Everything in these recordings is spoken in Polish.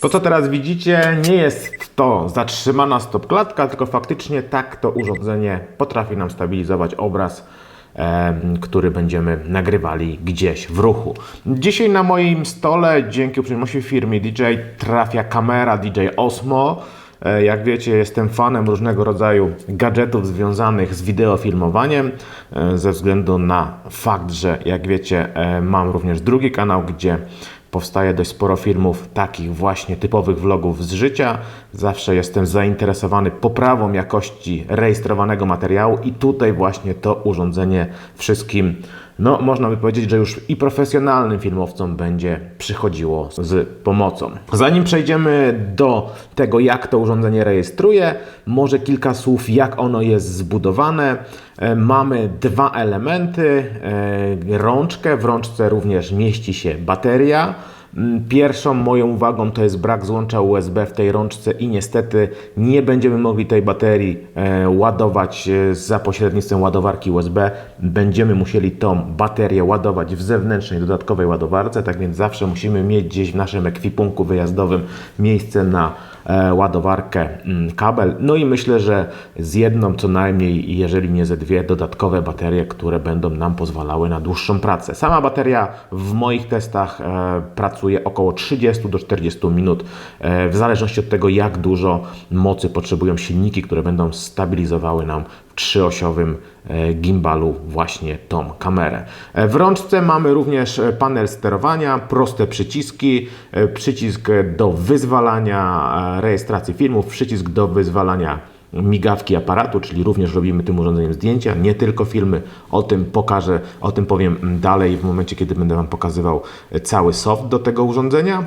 To, co teraz widzicie, nie jest to zatrzymana stopklatka, tylko faktycznie tak to urządzenie potrafi nam stabilizować obraz, który będziemy nagrywali gdzieś w ruchu. Dzisiaj na moim stole, dzięki uprzejmości firmy DJ, trafia kamera DJ Osmo. E, Jak wiecie, jestem fanem różnego rodzaju gadżetów związanych z wideofilmowaniem, e, ze względu na fakt, że jak wiecie, e, mam również drugi kanał, gdzie powstaje dość sporo filmów takich właśnie typowych vlogów z życia. Zawsze jestem zainteresowany poprawą jakości rejestrowanego materiału i tutaj właśnie to urządzenie wszystkim, no można by powiedzieć, że już i profesjonalnym filmowcom będzie przychodziło z pomocą. Zanim przejdziemy do tego, jak to urządzenie rejestruje, może kilka słów, jak ono jest zbudowane. E, Mamy dwa elementy, e, rączkę, w rączce również mieści się bateria. Mm, Pierwszą moją uwagą to jest brak złącza USB w tej rączce i niestety nie będziemy mogli tej baterii e, ładować e, za pośrednictwem ładowarki USB. Będziemy musieli tą baterię ładować w zewnętrznej dodatkowej ładowarce, tak więc zawsze musimy mieć gdzieś w naszym ekwipunku wyjazdowym miejsce na ładowarkę mm, kabel. No i myślę, że z jedną co najmniej, jeżeli nie ze dwie dodatkowe baterie, które będą nam pozwalały na dłuższą pracę. Sama bateria w moich testach e, pracuje około 30 do 40 minut, e, w zależności od tego, jak dużo mocy potrzebują silniki, które będą stabilizowały nam trzyosiowym e, gimbalu właśnie tą kamerę. E, W rączce mamy również e, panel sterowania, proste przyciski, przycisk do wyzwalania rejestracji filmów, przycisk do wyzwalania migawki aparatu, czyli również robimy tym urządzeniem zdjęcia, nie tylko filmy. O tym pokażę, o tym powiem dalej w momencie, kiedy będę Wam pokazywał cały soft do tego urządzenia.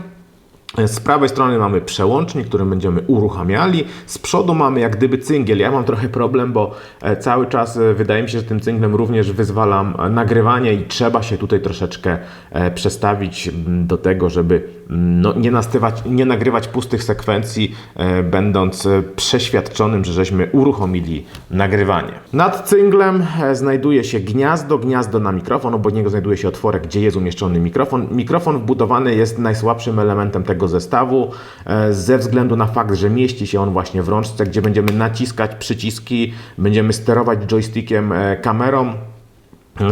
Z prawej strony mamy przełącznik, który będziemy uruchamiali. Z przodu mamy jak gdyby cyngiel. Ja mam trochę problem, bo e, cały czas e, wydaje mi się, że tym cynglem również wyzwalam e, nagrywanie i trzeba się tutaj troszeczkę e, przestawić do tego, żeby no, nie, nastywać, nie nagrywać pustych sekwencji, e, będąc e, przeświadczonym, że żeśmy uruchomili nagrywanie. Nad cynglem e, znajduje się gniazdo, gniazdo na mikrofon, obok niego znajduje się otworek, gdzie jest umieszczony mikrofon. Mikrofon wbudowany jest najsłabszym elementem tego zestawu, e, ze względu na fakt, że mieści się on właśnie w rączce, gdzie będziemy naciskać przyciski, będziemy sterować joystickiem e, kamerą.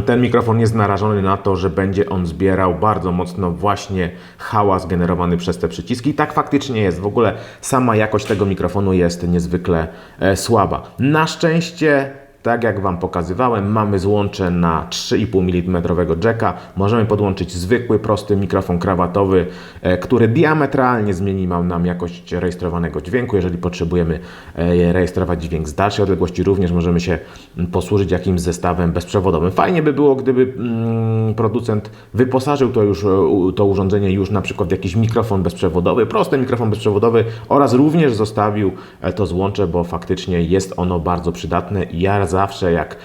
Ten mikrofon jest narażony na to, że będzie on zbierał bardzo mocno właśnie hałas generowany przez te przyciski. I tak faktycznie jest. W ogóle sama jakość tego mikrofonu jest niezwykle e, słaba. Na szczęście tak jak Wam pokazywałem, mamy złącze na 3,5 mm jacka. Możemy podłączyć zwykły, prosty mikrofon krawatowy, e, który diametralnie zmieni nam- jakość rejestrowanego dźwięku. Jeżeli potrzebujemy e, rejestrować dźwięk z dalszej odległości, również możemy się mm, posłużyć jakimś zestawem bezprzewodowym. Fajnie by było, gdyby mm, producent wyposażył to już e, to urządzenie już na przykład w jakiś mikrofon bezprzewodowy, prosty mikrofon bezprzewodowy oraz również zostawił to złącze, bo faktycznie jest ono bardzo przydatne ja zawsze jak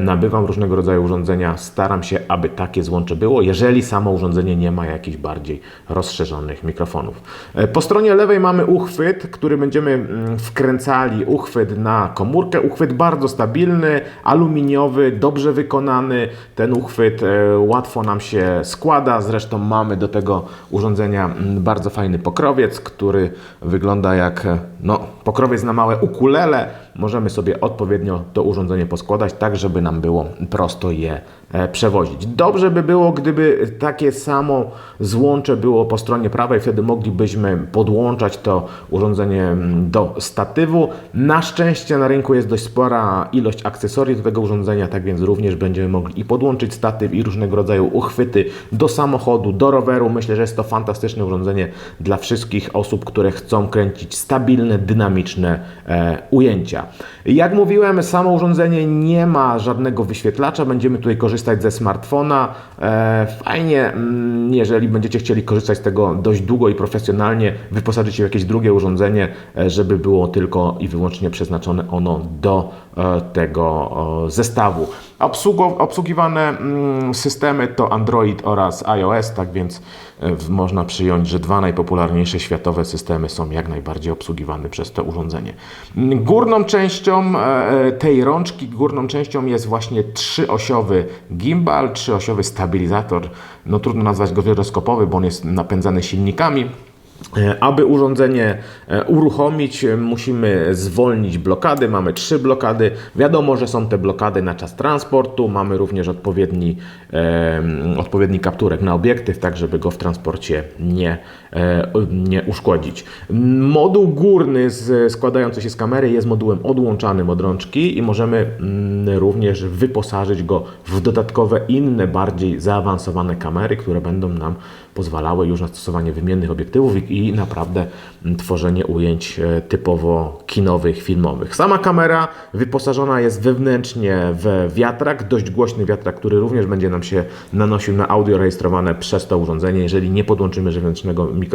nabywam różnego rodzaju urządzenia, staram się, aby takie złącze było, jeżeli samo urządzenie nie ma jakichś bardziej rozszerzonych mikrofonów. E, Po stronie lewej mamy uchwyt, który będziemy mm, wkręcali, uchwyt na komórkę, uchwyt bardzo stabilny, aluminiowy, dobrze wykonany. Ten uchwyt e, łatwo nam się składa, zresztą mamy do tego urządzenia mm, bardzo fajny pokrowiec, który wygląda jak e, no, pokrowiec na małe ukulele. Możemy sobie odpowiednio to urządzenie poskładać, tak żeby nam było prosto je przewozić. Dobrze by było, gdyby takie samo złącze było po stronie prawej, wtedy moglibyśmy podłączać to urządzenie mm, do statywu. Na szczęście na rynku jest dość spora ilość akcesorii do tego urządzenia, tak więc również będziemy mogli i podłączyć statyw i różnego rodzaju uchwyty do samochodu, do roweru. Myślę, że jest to fantastyczne urządzenie dla wszystkich osób, które chcą kręcić stabilne, dynamiczne e, ujęcia. Jak mówiłem, samo urządzenie nie ma żadnego wyświetlacza, będziemy tutaj korzystać ze smartfona. E, fajnie, mm, jeżeli będziecie chcieli korzystać z tego dość długo i profesjonalnie, wyposażyć się w jakieś drugie urządzenie, e, żeby było tylko i wyłącznie przeznaczone ono do e, tego zestawu. Obsługiwane mm, systemy to Android oraz iOS, tak więc e, można przyjąć, że dwa najpopularniejsze światowe systemy są jak najbardziej obsługiwane przez to urządzenie. Mm, Górną częścią e, tej rączki, górną częścią jest właśnie trzyosiowy gimbal, trzyosiowy stabilizator. No trudno nazwać go gyroskopowy, bo on jest napędzany silnikami. E, Aby urządzenie e, uruchomić, e, musimy zwolnić blokady. Mamy trzy blokady. Wiadomo, że są te blokady na czas transportu. Mamy również odpowiedni, e, odpowiedni kapturek na obiektyw, tak żeby go w transporcie nie, nie uszkodzić. Moduł górny z, składający się z kamery jest modułem odłączanym od rączki i możemy mm, również wyposażyć go w dodatkowe inne, bardziej zaawansowane kamery, które będą nam pozwalały już na stosowanie wymiennych obiektywów i, i naprawdę tworzenie ujęć e, typowo kinowych, filmowych. Sama kamera wyposażona jest wewnętrznie w wiatrak, dość głośny wiatrak, który również będzie nam się nanosił na audio rejestrowane przez to urządzenie, jeżeli nie podłączymy zewnętrznego mikrofonu.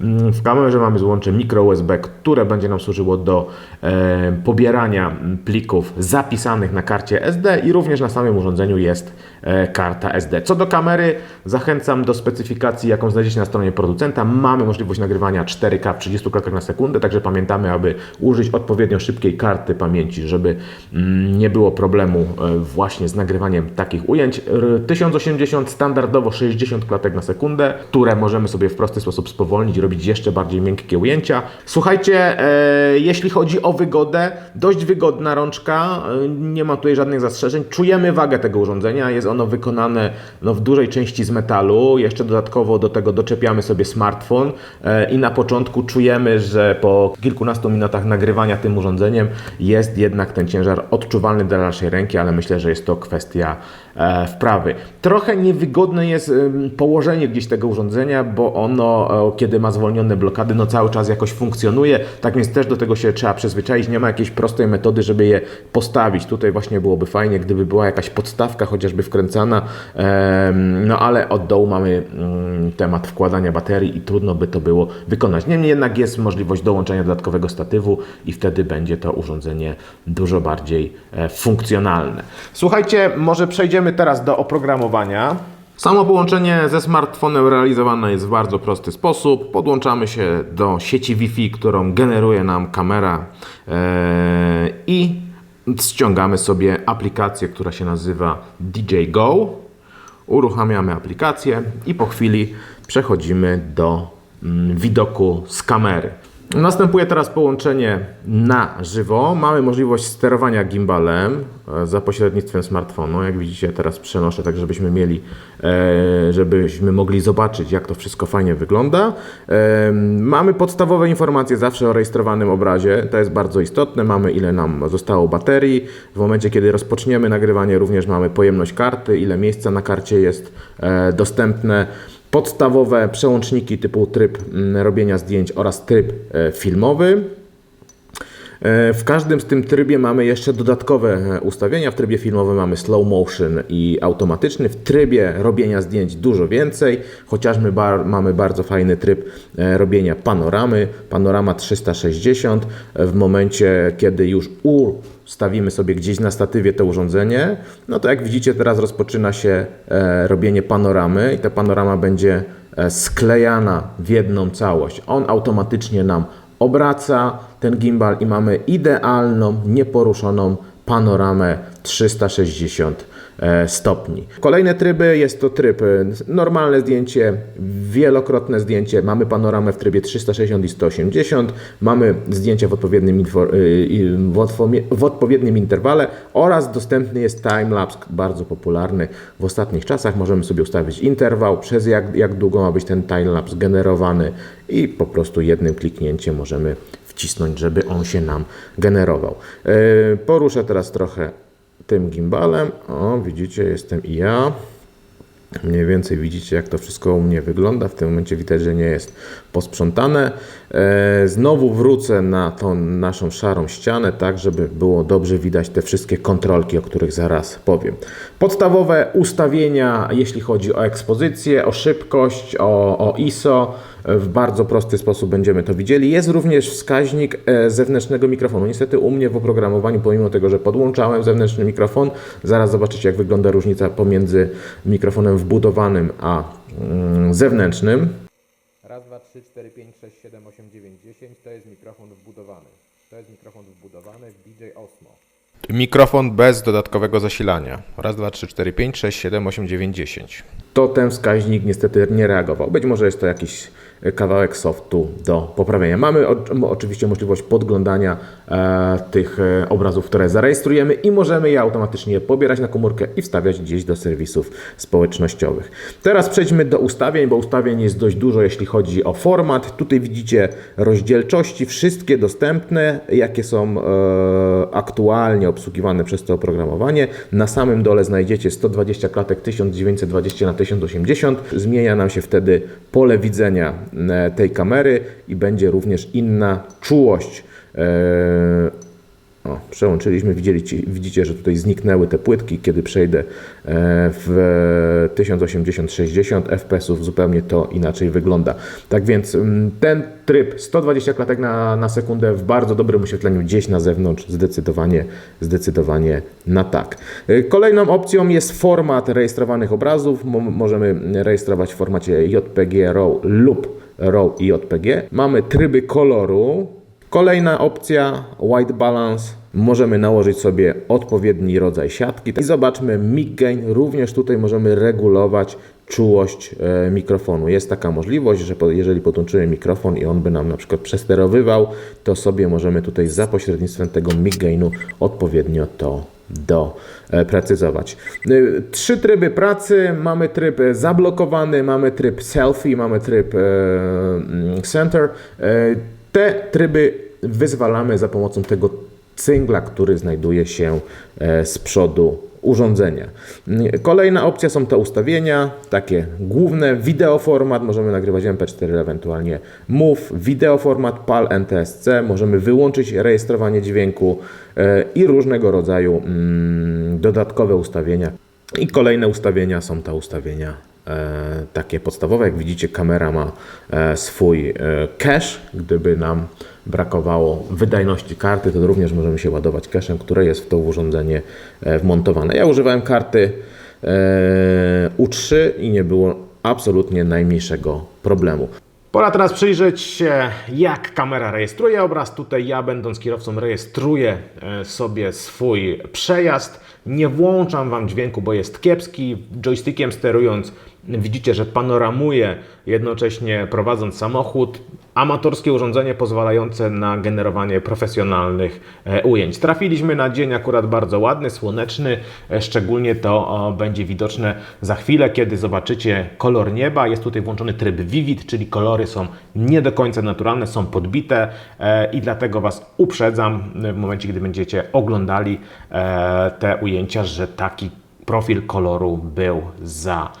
Mm, W kamerze mamy złącze micro USB, które będzie nam służyło do e, pobierania mm, plików zapisanych na karcie SD i również na samym urządzeniu jest e, karta SD. Co do kamery, zachęcam do specyfikacji, jaką znajdziecie na stronie producenta. Mamy możliwość nagrywania 4K w 30 klatkach na sekundę, także pamiętamy, aby użyć odpowiednio szybkiej karty pamięci, żeby mm, nie było problemu e, właśnie z nagrywaniem takich ujęć. R- 1080 standardowo 60 klatek na sekundę, które możemy sobie w prosty sposób spowolnić i robić jeszcze bardziej miękkie ujęcia. Słuchajcie, e, jeśli chodzi o wygodę, dość wygodna rączka, e, nie ma tutaj żadnych zastrzeżeń. Czujemy wagę tego urządzenia, jest ono wykonane no, w dużej części z metalu. Jeszcze dodatkowo do tego doczepiamy sobie smartfon e, i na początku czujemy, że po kilkunastu minutach nagrywania tym urządzeniem jest jednak ten ciężar odczuwalny dla naszej ręki, ale myślę, że jest to kwestia wprawy. Trochę niewygodne jest położenie gdzieś tego urządzenia, bo ono, e, kiedy ma zwolnione blokady, no cały czas jakoś funkcjonuje, tak więc też do tego się trzeba przyzwyczaić. Nie ma jakiejś prostej metody, żeby je postawić. Tutaj właśnie byłoby fajnie, gdyby była jakaś podstawka, chociażby wkręcana, no ale od dołu mamy mm, temat wkładania baterii i trudno by to było wykonać. Niemniej jednak jest możliwość dołączenia dodatkowego statywu i wtedy będzie to urządzenie dużo bardziej e, funkcjonalne. Słuchajcie, może przejdziemy teraz do oprogramowania. Samo połączenie ze smartfonem realizowane jest w bardzo prosty sposób. Podłączamy się do sieci Wi-Fi, którą generuje nam kamera e, i ściągamy sobie aplikację, która się nazywa DJ Go. Uruchamiamy aplikację i po chwili przechodzimy do mm, widoku z kamery. Następuje teraz połączenie na żywo. Mamy możliwość sterowania gimbalem e, za pośrednictwem smartfonu. Jak widzicie, teraz przenoszę tak, żebyśmy mieli, e, żebyśmy mogli zobaczyć, jak to wszystko fajnie wygląda. E, Mamy podstawowe informacje zawsze o rejestrowanym obrazie. To jest bardzo istotne. Mamy ile nam zostało baterii. W momencie, kiedy rozpoczniemy nagrywanie, również mamy pojemność karty, ile miejsca na karcie jest dostępne podstawowe przełączniki typu tryb mm, robienia zdjęć oraz tryb e, filmowy. E, W każdym z tym trybie mamy jeszcze dodatkowe e, ustawienia. W trybie filmowym mamy slow motion i automatyczny. W trybie robienia zdjęć dużo więcej, chociażby bar, mamy bardzo fajny tryb e, robienia panoramy. Panorama 360. W momencie, kiedy już ustawimy sobie gdzieś na statywie to urządzenie, no to jak widzicie teraz rozpoczyna się robienie panoramy i ta panorama będzie sklejana w jedną całość. On automatycznie nam obraca ten gimbal i mamy idealną, nieporuszoną panoramę 360 e, stopni. Kolejne tryby jest to tryb e, normalne zdjęcie, wielokrotne zdjęcie, mamy panoramę w trybie 360 i 180, mamy zdjęcia w odpowiednim, i w, odpowie- w odpowiednim interwale oraz dostępny jest timelapse, bardzo popularny w ostatnich czasach. Możemy sobie ustawić interwał, przez jak, jak długo ma być ten timelapse generowany i po prostu jednym kliknięciem możemy wcisnąć, żeby on się nam generował. E, Poruszę teraz trochę tym gimbalem. O, widzicie, jestem i ja. Mniej więcej widzicie, jak to wszystko u mnie wygląda. W tym momencie widać, że nie jest posprzątane. E, znowu wrócę na tą naszą szarą ścianę, tak żeby było dobrze widać te wszystkie kontrolki, o których zaraz powiem. Podstawowe ustawienia, jeśli chodzi o ekspozycję, o szybkość, o, o ISO. W bardzo prosty sposób będziemy to widzieli. Jest również wskaźnik e, zewnętrznego mikrofonu. Niestety u mnie w oprogramowaniu, pomimo tego, że podłączałem zewnętrzny mikrofon, zaraz zobaczycie jak wygląda różnica pomiędzy mikrofonem wbudowanym a mm, zewnętrznym. Raz, dwa, trzy, cztery, pięć, sześć, siedem, osiem, dziewięć, dziesięć to jest mikrofon wbudowany. To jest mikrofon wbudowany w DJ Osmo. Mikrofon bez dodatkowego zasilania. Raz, dwa, trzy, cztery, pięć, sześć, siedem, osiem, dziewięć, dziesięć. To ten wskaźnik niestety nie reagował. Być może jest to jakiś kawałek softu do poprawienia. Mamy oczywiście możliwość podglądania e, tych e, obrazów, które zarejestrujemy i możemy je automatycznie pobierać na komórkę i wstawiać gdzieś do serwisów społecznościowych. Teraz przejdźmy do ustawień, bo ustawień jest dość dużo, jeśli chodzi o format. Tutaj widzicie rozdzielczości, wszystkie dostępne, jakie są e, aktualnie obsługiwane przez to oprogramowanie. Na samym dole znajdziecie 120 klatek 1920 na 1080. Zmienia nam się wtedy pole widzenia tej kamery i będzie również inna czułość. O, przełączyliśmy, widzieli, widzicie, że tutaj zniknęły te płytki. Kiedy przejdę e, w 1080-60 fps zupełnie to inaczej wygląda. Tak więc mm, ten tryb 120 klatek na, na sekundę w bardzo dobrym oświetleniu gdzieś na zewnątrz zdecydowanie, zdecydowanie na tak. E, Kolejną opcją jest format rejestrowanych obrazów. Mo- możemy rejestrować w formacie JPG RAW lub RAW i JPG. Mamy tryby koloru, Kolejna opcja White Balance. Możemy nałożyć sobie odpowiedni rodzaj siatki. I zobaczmy mic gain. Również tutaj możemy regulować czułość e, mikrofonu. Jest taka możliwość, że jeżeli podłączymy mikrofon i on by nam na przykład przesterowywał, to sobie możemy tutaj za pośrednictwem tego mic gainu odpowiednio to doprecyzować. Y, Trzy tryby pracy. Mamy tryb e, zablokowany, mamy tryb selfie, mamy tryb e, mm, center. Te tryby wyzwalamy za pomocą tego cyngla, który znajduje się e, z przodu urządzenia. Kolejna opcja są te ustawienia, takie główne, wideoformat, możemy nagrywać MP4, ewentualnie MOV, wideoformat PAL NTSC, możemy wyłączyć rejestrowanie dźwięku e, i różnego rodzaju mm, dodatkowe ustawienia. I kolejne ustawienia są te ustawienia takie podstawowe. Jak widzicie, kamera ma e, swój e, cache. Gdyby nam brakowało wydajności karty, to również możemy się ładować cache'em, które jest w to urządzenie e, wmontowane. Ja używałem karty e, U3 i nie było absolutnie najmniejszego problemu. Pora teraz przyjrzeć się, jak kamera rejestruje obraz. Tutaj ja, będąc kierowcą, rejestruję e, sobie swój przejazd. Nie włączam Wam dźwięku, bo jest kiepski. Joystickiem sterując, widzicie, że panoramuje, jednocześnie prowadząc samochód. Amatorskie urządzenie pozwalające na generowanie profesjonalnych e, ujęć. Trafiliśmy na dzień akurat bardzo ładny, słoneczny. E, Szczególnie to będzie widoczne za chwilę, kiedy zobaczycie kolor nieba. Jest tutaj włączony tryb Vivid, czyli kolory są nie do końca naturalne, są podbite e, i dlatego Was uprzedzam w momencie, gdy będziecie oglądali te ujęcia, że taki profil koloru był za-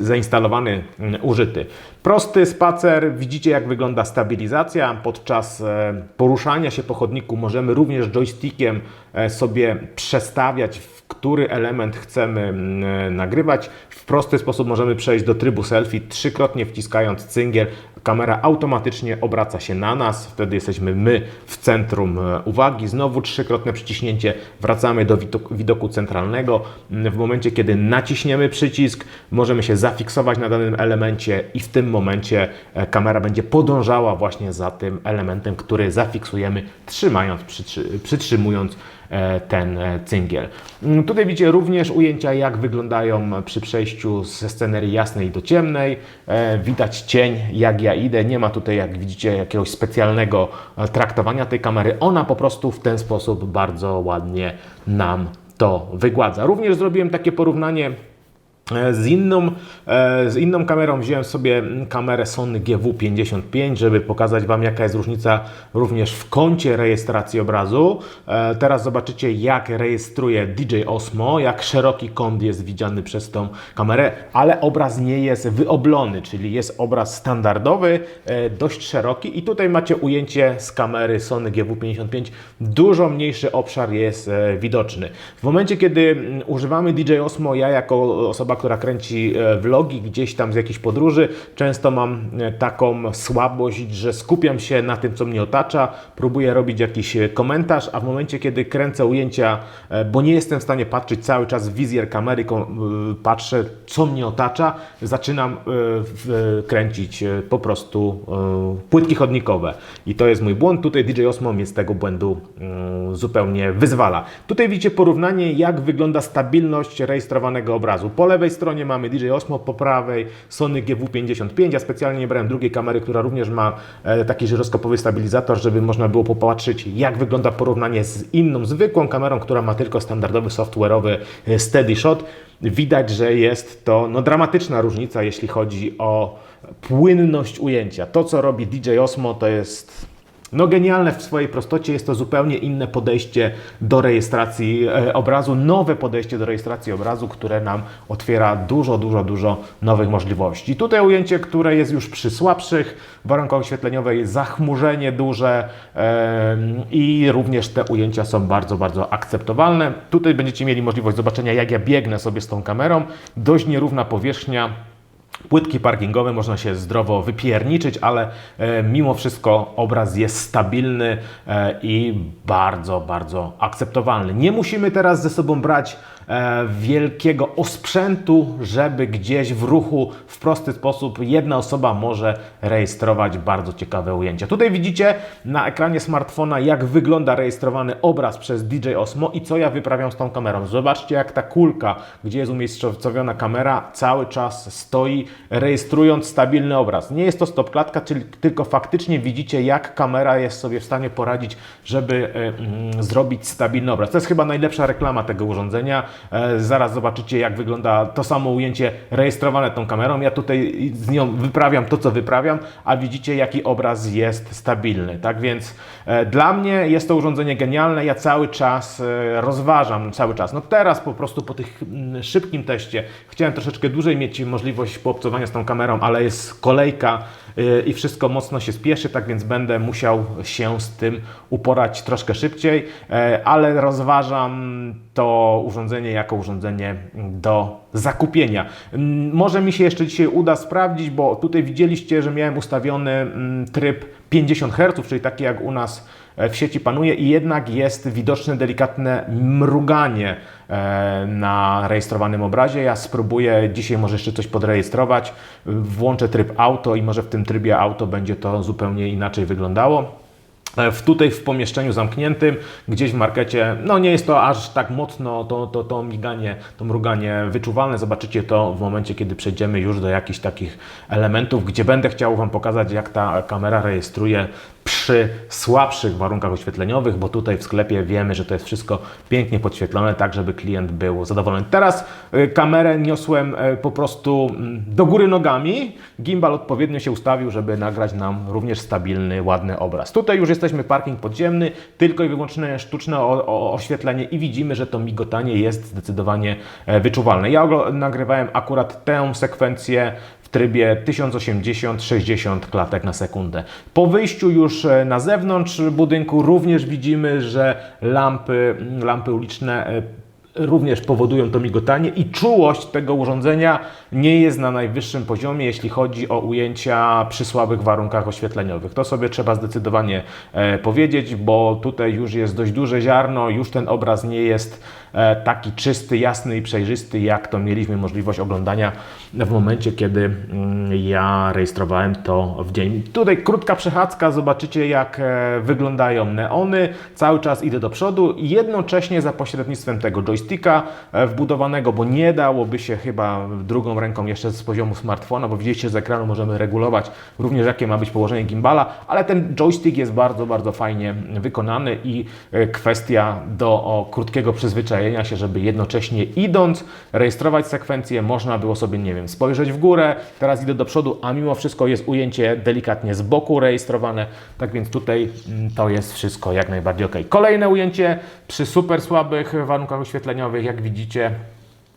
zainstalowany, mm, użyty. Prosty spacer, widzicie jak wygląda stabilizacja. Podczas e, poruszania się po chodniku możemy również joystickiem e, sobie przestawiać, w który element chcemy mm, e, nagrywać. W prosty sposób możemy przejść do trybu selfie, trzykrotnie wciskając cyngiel. Kamera automatycznie obraca się na nas, wtedy jesteśmy my w centrum e, uwagi. Znowu trzykrotne przyciśnięcie, wracamy do widoku, centralnego. Mm, W momencie, kiedy naciśniemy przycisk, możemy się zafiksować na danym elemencie i w tym momencie e, kamera będzie podążała właśnie za tym elementem, który zafiksujemy, trzymając, przytrzy, przytrzymując e, ten e, cyngiel. Mm, Tutaj widzicie również ujęcia, jak wyglądają przy przejściu ze scenerii jasnej do ciemnej. E, Widać cień, jak ja idę. Nie ma tutaj, jak widzicie, jakiegoś specjalnego e, traktowania tej kamery. Ona po prostu w ten sposób bardzo ładnie nam to wygładza. Również zrobiłem takie porównanie E, Z inną, e, z inną kamerą wziąłem sobie kamerę Sony GW55, żeby pokazać Wam, jaka jest różnica również w kącie rejestracji obrazu. E, Teraz zobaczycie, jak rejestruje DJ Osmo, jak szeroki kąt jest widziany przez tą kamerę, ale obraz nie jest wyoblony, czyli jest obraz standardowy, e, dość szeroki. I tutaj macie ujęcie z kamery Sony GW55. Dużo mniejszy obszar jest e, widoczny. W momencie, kiedy mm, używamy DJ Osmo, ja jako osoba, osoba, która kręci e, vlogi gdzieś tam z jakiejś podróży. Często mam e, taką słabość, że skupiam się na tym, co mnie otacza, próbuję robić jakiś e, komentarz, a w momencie, kiedy kręcę ujęcia, bo nie jestem w stanie patrzeć cały czas w wizjer kamery, patrzę, co mnie otacza, zaczynam kręcić po prostu płytki chodnikowe. I to jest mój błąd. Tutaj DJ Osmo mnie z tego błędu zupełnie wyzwala. Tutaj widzicie porównanie, jak wygląda stabilność rejestrowanego obrazu. Po lewej stronie mamy DJ Osmo, po prawej Sony GW55. Ja specjalnie nie brałem drugiej kamery, która również ma e, taki żyroskopowy stabilizator, żeby można było popatrzeć, jak wygląda porównanie z inną zwykłą kamerą, która ma tylko standardowy software'owy e, steady shot. Widać, że jest to no, dramatyczna różnica, jeśli chodzi o płynność ujęcia. To, co robi DJ Osmo, to jest no genialne w swojej prostocie, jest to zupełnie inne podejście do rejestracji e, obrazu, nowe podejście do rejestracji obrazu, które nam otwiera dużo, dużo, dużo nowych możliwości. Tutaj ujęcie, które jest już przy słabszych warunkach oświetleniowej, zachmurzenie duże i również te ujęcia są bardzo, bardzo akceptowalne. Tutaj będziecie mieli możliwość zobaczenia, jak ja biegnę sobie z tą kamerą. Dość nierówna powierzchnia, Płytki parkingowe można się zdrowo wypierniczyć, ale e, mimo wszystko obraz jest stabilny e, i bardzo, bardzo akceptowalny. Nie musimy teraz ze sobą brać wielkiego osprzętu, żeby gdzieś w ruchu w prosty sposób jedna osoba może rejestrować bardzo ciekawe ujęcia. Tutaj widzicie na ekranie smartfona, jak wygląda rejestrowany obraz przez DJ Osmo i co ja wyprawiam z tą kamerą. Zobaczcie, jak ta kulka, gdzie jest umiejscowiona kamera, cały czas stoi, rejestrując stabilny obraz. Nie jest to stop klatka, czyli tylko faktycznie widzicie, jak kamera jest sobie w stanie poradzić, żeby e, mm, zrobić stabilny obraz. To jest chyba najlepsza reklama tego urządzenia. E, zaraz zobaczycie, jak wygląda to samo ujęcie rejestrowane tą kamerą. Ja tutaj z nią wyprawiam to, co wyprawiam, a widzicie, jaki obraz jest stabilny. Tak więc e, dla mnie jest to urządzenie genialne. Ja cały czas e, rozważam, cały czas. No teraz po prostu po tych mm, szybkim teście chciałem troszeczkę dłużej mieć możliwość poobcowania z tą kamerą, ale jest kolejka i wszystko mocno się spieszy, tak więc będę musiał się z tym uporać troszkę szybciej, e, ale rozważam to urządzenie jako urządzenie do zakupienia. Mm, Może mi się jeszcze dzisiaj uda sprawdzić, bo tutaj widzieliście, że miałem ustawiony mm, tryb 50 Hz, czyli taki jak u nas w sieci panuje i jednak jest widoczne delikatne mruganie e, na rejestrowanym obrazie. Ja spróbuję dzisiaj może jeszcze coś podrejestrować, włączę tryb auto i może w tym trybie auto będzie to zupełnie inaczej wyglądało. E, W, tutaj w pomieszczeniu zamkniętym, gdzieś w markecie, no nie jest to aż tak mocno to, to, to miganie, to mruganie wyczuwalne. Zobaczycie to w momencie, kiedy przejdziemy już do jakichś takich elementów, gdzie będę chciał Wam pokazać, jak ta kamera rejestruje przy słabszych warunkach oświetleniowych, bo tutaj w sklepie wiemy, że to jest wszystko pięknie podświetlone, tak żeby klient był zadowolony. Teraz y, kamerę niosłem y, po prostu mm, do góry nogami. Gimbal odpowiednio się ustawił, żeby nagrać nam również stabilny, ładny obraz. Tutaj już jesteśmy parking podziemny, tylko i wyłącznie sztuczne oświetlenie i widzimy, że to migotanie jest zdecydowanie e, wyczuwalne. Ja nagrywałem akurat tę sekwencję trybie 1080-60 klatek na sekundę. Po wyjściu już e, na zewnątrz budynku również widzimy, że lampy, lampy uliczne e, również powodują to migotanie i czułość tego urządzenia nie jest na najwyższym poziomie, jeśli chodzi o ujęcia przy słabych warunkach oświetleniowych. To sobie trzeba zdecydowanie e, powiedzieć, bo tutaj już jest dość duże ziarno, już ten obraz nie jest e, taki czysty, jasny i przejrzysty, jak to mieliśmy możliwość oglądania w momencie, kiedy mm, ja rejestrowałem to w dzień. Tutaj krótka przechadzka, zobaczycie jak e, wyglądają neony. Cały czas idę do przodu i jednocześnie za pośrednictwem tego joysticka e, wbudowanego, bo nie dałoby się chyba drugą ręką jeszcze z poziomu smartfona, bo widzieliście z ekranu możemy regulować również jakie ma być położenie gimbala, ale ten joystick jest bardzo, bardzo fajnie wykonany i e, kwestia do krótkiego przyzwyczajenia się, żeby jednocześnie idąc rejestrować sekwencję, można było sobie, nie wiem, spojrzeć w górę, teraz idę do przodu, a mimo wszystko jest ujęcie delikatnie z boku rejestrowane, tak więc tutaj mm, to jest wszystko jak najbardziej ok. Kolejne ujęcie przy super słabych warunkach jak widzicie,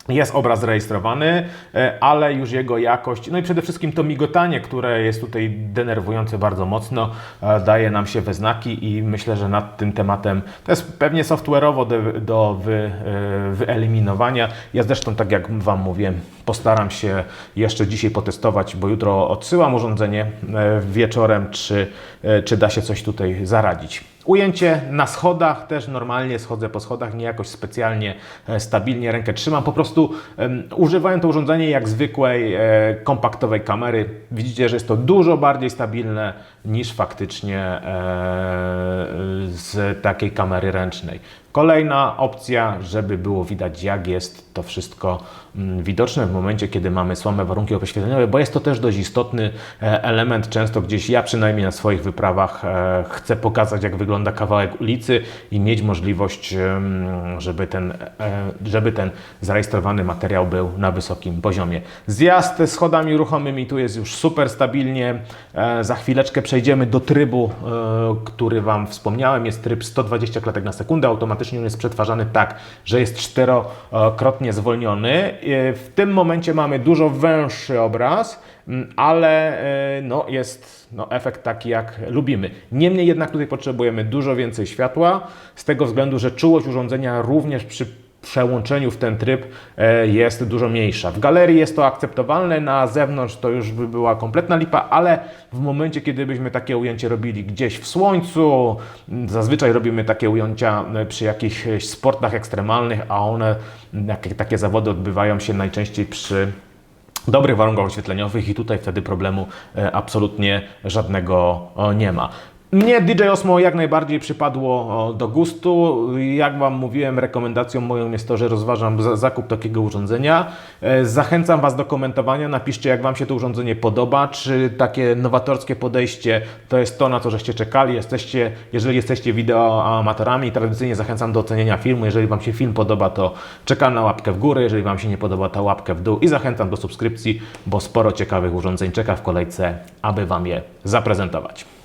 Jest obraz zarejestrowany, e, ale już jego jakość, no i przede wszystkim to migotanie, które jest tutaj denerwujące bardzo mocno, e, daje nam się we znaki i myślę, że nad tym tematem to jest pewnie software'owo do, do wy, e, wyeliminowania. Ja zresztą, tak jak Wam mówiłem, postaram się jeszcze dzisiaj potestować, bo jutro odsyłam urządzenie wieczorem, czy, czy da się coś tutaj zaradzić. Ujęcie na schodach, też normalnie schodzę po schodach, nie jakoś specjalnie e, stabilnie rękę trzymam, po prostu em, używałem to urządzenie jak zwykłej e, kompaktowej kamery. Widzicie, że jest to dużo bardziej stabilne niż faktycznie e, z takiej kamery ręcznej. Kolejna opcja, żeby było widać jak jest to wszystko mm, widoczne w momencie, kiedy mamy słabe warunki oświetleniowe, bo jest to też dość istotny e, element. Często gdzieś ja przynajmniej na swoich wyprawach e, chcę pokazać jak wygląda kawałek ulicy i mieć możliwość, żeby ten, e, żeby ten zarejestrowany materiał był na wysokim poziomie. Zjazd schodami ruchomymi tu jest już super stabilnie. Za chwileczkę przejdziemy do trybu, który Wam wspomniałem. Jest tryb 120 klatek na sekundę. Automatycznie on jest przetwarzany tak, że jest czterokrotnie zwolniony. E, W tym momencie mamy dużo węższy obraz, m, ale e, no, jest no, efekt taki, jak lubimy. Niemniej jednak tutaj potrzebujemy dużo więcej światła, z tego względu, że czułość urządzenia również przy przełączeniu w ten tryb e, jest dużo mniejsza. W galerii jest to akceptowalne, na zewnątrz to już by była kompletna lipa, ale w momencie, kiedy byśmy takie ujęcie robili gdzieś w słońcu, zazwyczaj robimy takie ujęcia e, przy jakichś sportach ekstremalnych, a one, takie zawody odbywają się najczęściej przy dobrych warunkach oświetleniowych i tutaj wtedy problemu e, absolutnie żadnego nie ma. Mnie DJ Osmo jak najbardziej przypadło do gustu. Jak Wam mówiłem, rekomendacją moją jest to, że rozważam za- zakup takiego urządzenia. E, Zachęcam Was do komentowania. Napiszcie, jak Wam się to urządzenie podoba. Czy takie nowatorskie podejście to jest to, na co żeście czekali. Jesteście, jeżeli jesteście wideoamatorami, tradycyjnie zachęcam do ocenienia filmu. Jeżeli Wam się film podoba, to czekam na łapkę w górę. Jeżeli Wam się nie podoba, to łapkę w dół. I zachęcam do subskrypcji, bo sporo ciekawych urządzeń czeka w kolejce, aby Wam je zaprezentować.